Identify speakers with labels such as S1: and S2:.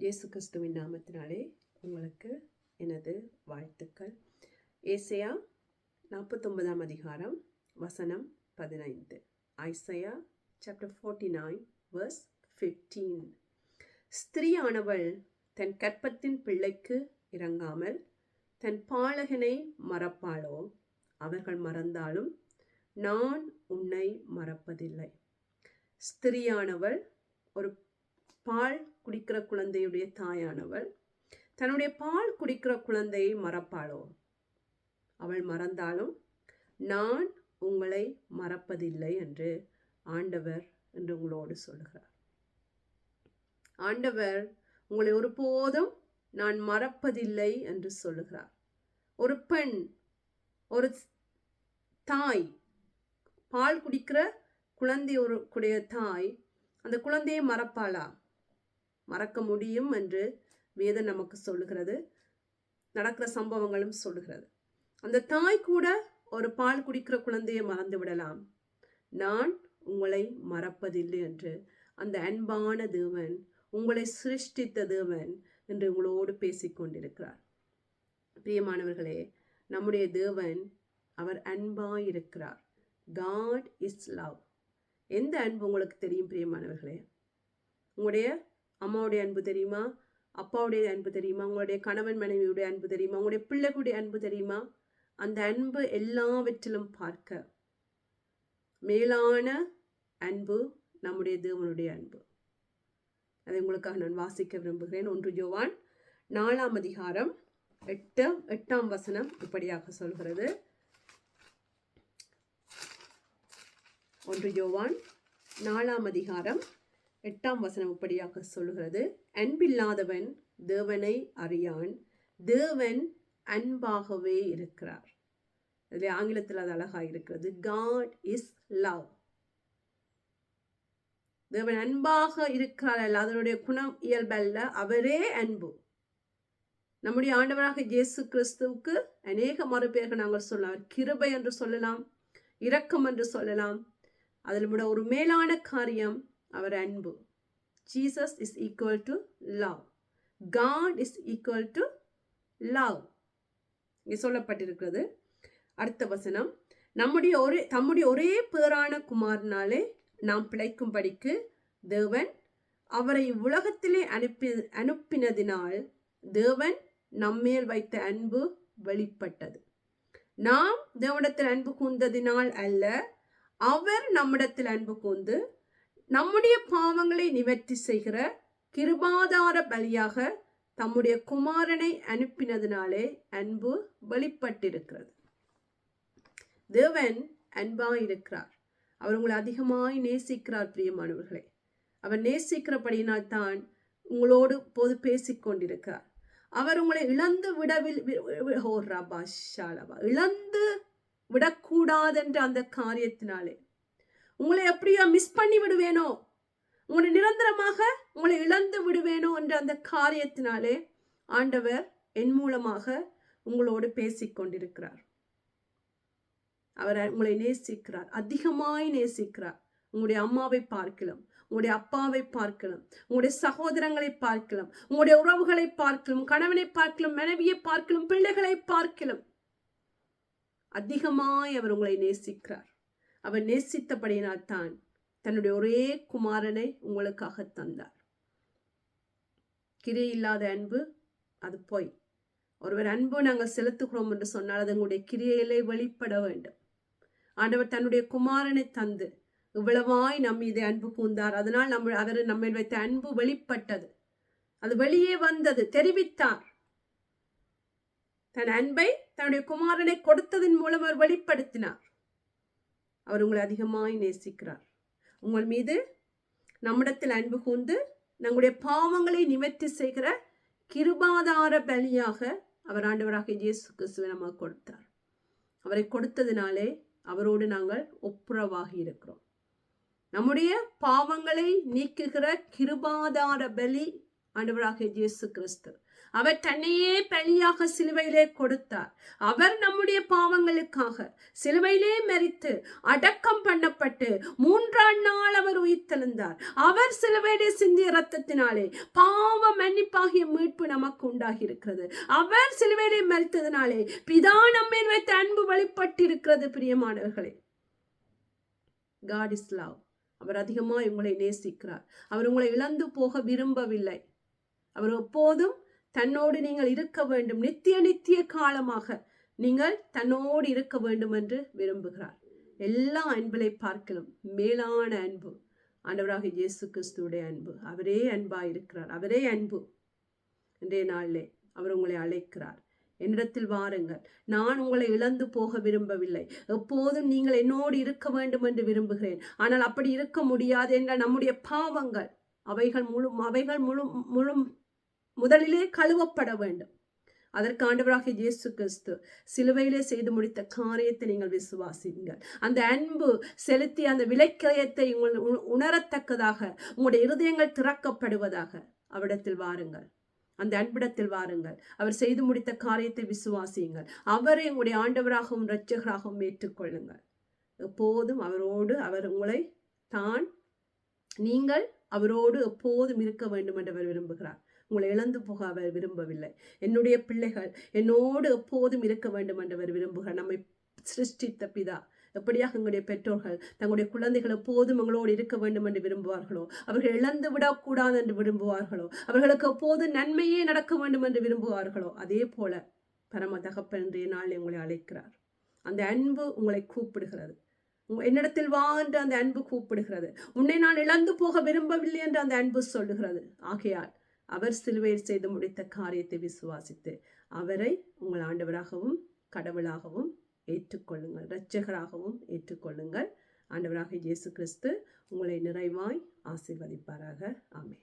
S1: இயேசு கிறிஸ்துவின் நாமத்தினாலே உங்களுக்கு எனது வாழ்த்துக்கள். ஏசையா நாற்பத்தொன்பதாம் அதிகாரம் வசனம் பதினைந்து. Isaiah chapter forty nine verse fifteen ஸ்திரீயானவள் தன் கற்பத்தின் பிள்ளைக்கு இறங்காமல் தன் பாலகனை மறப்பாளோ? அவர்கள் மறந்தாலும் நான் உன்னை மறப்பதில்லை. ஸ்திரியானவள் ஒரு பால் குடிக்கிற குழந்தையுடைய தாயானவள் தன்னுடைய பால் குடிக்கிற குழந்தையை மறப்பாளோ? அவள் மறந்தாலும் நான் உங்களை மறப்பதில்லை என்று ஆண்டவர் என்று உங்களோடு சொல்கிறார் ஆண்டவர் உங்களை ஒருபோதும் நான் மறப்பதில்லை என்று சொல்லுகிறார். ஒரு பெண் ஒரு தாய் பால் குடிக்கிற குழந்தை ஒரு குடைய தாய் அந்த குழந்தையை மறப்பாளா? மறக்க முடியும் என்று வேதம் நமக்கு சொல்லுகிறது. நடக்கிற சம்பவங்களும் சொல்லுகிறது. அந்த தாய் கூட ஒரு பால் குடிக்கிற குழந்தையை மறந்து விடலாம். நான் உங்களை மறப்பதில்லை என்று அந்த அன்பான தேவன் உங்களை சிருஷ்டித்த தேவன் என்று உங்களோடு பேசிக்கொண்டிருக்கிறார் பிரியமானவர்களே நம்முடைய தேவன் அவர் அன்பாயிருக்கிறார். காட் இஸ் லவ் எந்த அன்பு உங்களுக்கு தெரியும் பிரியமானவர்களே? உங்களுடைய அம்மாவுடைய அன்பு தெரியுமா? அப்பாவுடைய அன்பு தெரியுமா? உங்களுடைய கணவன் மனைவியுடைய அன்பு தெரியுமா? உங்களுடைய பிள்ளைகளுடைய அன்பு தெரியுமா? அந்த அன்பு எல்லாவற்றிலும் பார்க்க மேலான அன்பு நம்முடைய தேவனுடைய அன்பு. அதை உங்களுக்காக நான் வாசிக்க விரும்புகிறேன். ஒன்று ஜோவான் நாலாம் அதிகாரம் எட்டு எட்டாம் வசனம் இப்படியாக சொல்கிறது. ஒன்று ஜோவான் நாலாம் அதிகாரம் எட்டாம் வசனம் இப்படியாக சொல்கிறது அன்பில்லாதவன் தேவனை அறியான் தேவன் அன்பாகவே இருக்கிறார். அதில் ஆங்கிலத்தில் அது அழகாக இருக்கிறது. காட் இஸ் லவ் தேவன் அன்பாக இருக்கிறார் அல்ல அதனுடைய குணம் இயல்பல்ல அவரே அன்பு. நம்முடைய ஆண்டவராக இயேசு கிறிஸ்துவுக்கு அநேக மறுபெயர்கள் நாங்கள் சொல்லலாம். கிருபை என்று சொல்லலாம் இரக்கம் என்று சொல்லலாம். அதில் விட ஒரு மேலான காரியம் அவர் அன்பு Jesus is equal to love God is equal to love இங்கே சொல்லப்பட்டிருக்கிறது. அடுத்த வசனம். நம்முடைய ஒரே தம்முடைய ஒரே பேரான குமாரனாலே நாம் பிழைக்கும்படிக்கு தேவன் அவரை உலகத்திலே அனுப்பி அனுப்பினதினால் தேவன் நம்மேல் வைத்த அன்பு வெளிப்பட்டது. நாம் தேவனிடத்தில் அன்பு கூர்ந்ததினால் அல்ல அவர் நம்மிடத்தில் அன்பு கூர்ந்து நம்முடைய பாவங்களை நிவர்த்தி செய்கிற கிருபாதார பலியாக தம்முடைய குமாரனை அனுப்பினதினாலே அன்பு வெளிப்பட்டிருக்கிறது. தேவன் அன்பாயிருக்கிறார். அவர் உங்களை அதிகமாய் நேசிக்கிறார் பிரியமானவர்களே. அவர் நேசிக்கிறபடியினால் தான் உங்களோடு போது பேசிக்கொண்டிருக்கிறார் அவர் உங்களை இழந்து விடவில் ஓ ரபா ஷாலபா. இழந்து விடக்கூடாதென்ற அந்த காரியத்தினாலே உங்களை எப்படியோ மிஸ் பண்ணி விடுவேனோ உங்களை நிரந்தரமாக உங்களை இழந்து விடுவேனோ என்ற அந்த காரியத்தினாலே ஆண்டவர் என் மூலமாக உங்களோடு பேசிக்கொண்டிருக்கிறார் அவர் உங்களை நேசிக்கிறார் அதிகமாய் நேசிக்கிறார். உங்களுடைய அம்மாவை பார்க்கலாம் உங்களுடைய அப்பாவை பார்க்கலாம் உங்களுடைய சகோதரங்களை பார்க்கலாம் உங்களுடைய உறவுகளை பார்க்கலாம் கணவனை பார்க்கலாம் மனைவியை பார்க்கலாம் பிள்ளைகளை பார்க்கலாம். அதிகமாய் அவர் உங்களை நேசிக்கிறார். அவர் நேசித்தபடியினால் தான் தன்னுடைய ஒரே குமாரனை உங்களுக்காக தந்தார். கிரி இல்லாத அன்பு அது போய். ஒருவர் அன்பு நாங்கள் செலுத்துகிறோம் என்று சொன்னால் அது உங்களுடைய கிரியையிலே வெளிப்பட வேண்டும். ஆண்டவர் தன்னுடைய குமாரனை தந்து இவ்வளவாய் நம் இதை அன்பு கூந்தார் அதனால் நம்ம அவர் நம்ம வைத்த அன்பு வெளிப்பட்டது. அது வெளியே வந்தது தெரிவித்தார். தன் அன்பை தன்னுடைய குமாரனை கொடுத்ததன் மூலம் அவர் வெளிப்படுத்தினார். அவர் உங்களை அதிகமாய் நேசிக்கிறார். உங்கள் மீது நம்மிடத்தில் அன்பு கூர்ந்து நம்முடைய பாவங்களை நிவர்த்தி செய்கிற கிருபாதார பலியாக அவர் ஆண்டவராக இயேசு கிறிஸ்துவை நமக்கு கொடுத்தார். அவரை கொடுத்ததினாலே அவரோடு நாங்கள் ஒப்புரவாகி இருக்கிறோம். நம்முடைய பாவங்களை நீக்குகிற கிருபாதார பலி ஆண்டவராக இயேசு கிறிஸ்து. அவர் தன்னையே பலியாக சிலுவையிலே கொடுத்தார். அவர் நம்முடைய பாவங்களுக்காக சிலுவையிலே மறித்து அடக்கம் பண்ணப்பட்டு மூன்றாம் நாள் அவர் உயிர்த்தெழுந்தார். அவர் சிலுவையிலே சிந்திய ரத்தத்தினாலே பாவ மன்னிப்பாகிய மீட்பு நமக்கு உண்டாகி இருக்கிறது அவர் சிலுவையிலே மறித்ததினாலே பிதா நம்மேல் வைத்த அன்பு வெளிப்பட்டிருக்கிறது பிரியமானவர்களே. காட் இஸ் லவ் அவர் அதிகமாக உங்களை நேசிக்கிறார். அவர் உங்களை இழந்து போக விரும்பவில்லை. அவர் எப்போதும் தன்னோடு நீங்கள் இருக்க வேண்டும். நித்திய நித்திய காலமாக நீங்கள் தன்னோடு இருக்க வேண்டும் என்று விரும்புகிறார். எல்லா அன்புகளை பார்க்கலாம் மேலான அன்பு. ஆண்டவராக இயேசு கிறிஸ்துடைய அன்பு. அவரே அன்பாக இருக்கிறார் அவரே அன்பு. இன்றைய நாளிலே அவர் உங்களை அழைக்கிறார். என்னிடத்தில் வாருங்கள். நான் உங்களை இழந்து போக விரும்பவில்லை. எப்போதும் நீங்கள் என்னோடு இருக்க வேண்டும் என்று விரும்புகிறேன். ஆனால் அப்படி இருக்க முடியாது என்ற நம்முடைய பாவங்கள் அவைகள் முழு அவைகள் முழு முழு முதலிலே கழுவப்பட வேண்டும். அதற்கு ஆண்டவராக இயேசு கிறிஸ்து சிலுவையிலே செய்து முடித்த காரியத்தை நீங்கள் விசுவாசிங்கள் அந்த அன்பு செலுத்தி அந்த விலைக்கயத்தை உங்கள் உணரத்தக்கதாக உங்களுடைய இருதயங்கள் திறக்கப்படுவதாக அவ்விடத்தில் வாருங்கள். அந்த அன்பிடத்தில் வாருங்கள். அவர் செய்து முடித்த காரியத்தை விசுவாசியுங்கள். அவரை உங்களுடைய ஆண்டவராகவும் இரட்சகராகவும் ஏற்றுக்கொள்ளுங்கள். எப்போதும் அவரோடு அவர் உங்களை தான் நீங்கள் அவரோடு எப்போதும் இருக்க வேண்டும் என்று அவர் விரும்புகிறார். உங்களை இழந்து போக அவர் விரும்பவில்லை. என்னுடைய பிள்ளைகள் என்னோடு எப்போதும் இருக்க வேண்டும் என்று அவர் விரும்புகிறார். நம்மை சிருஷ்டித்த பிதா எப்படியாக எங்களுடைய பெற்றோர்கள் தங்களுடைய குழந்தைகள் எப்போதும் எங்களோடு இருக்க வேண்டும் என்று விரும்புவார்களோ அவர்கள் இழந்து விடக்கூடாது என்று விரும்புவார்களோ அவர்களுக்கு எப்போது நன்மையே நடக்க வேண்டும் என்று விரும்புவார்களோ அதே போல பரம தகப்பன் இன்றைய நாள் உங்களை அழைக்கிறார். அந்த அன்பு உங்களை கூப்பிடுகிறது. என்னிடத்தில் வா என்று அந்த அன்பு கூப்பிடுகிறது. உன்னை நான் இழந்து போக விரும்பவில்லை என்று அந்த அன்பு சொல்லுகிறது. ஆகையால் அவர் சிலுவையில் செய்து முடித்த காரியத்தை விசுவாசித்து அவரை உங்கள் ஆண்டவராகவும் கடவுளாகவும் ஏற்றுக்கொள்ளுங்கள். இரட்சகராகவும் ஏற்றுக்கொள்ளுங்கள். ஆண்டவராக இயேசு கிறிஸ்து உங்களை நிறைவாய் ஆசிர்வதிப்பாராக. ஆமே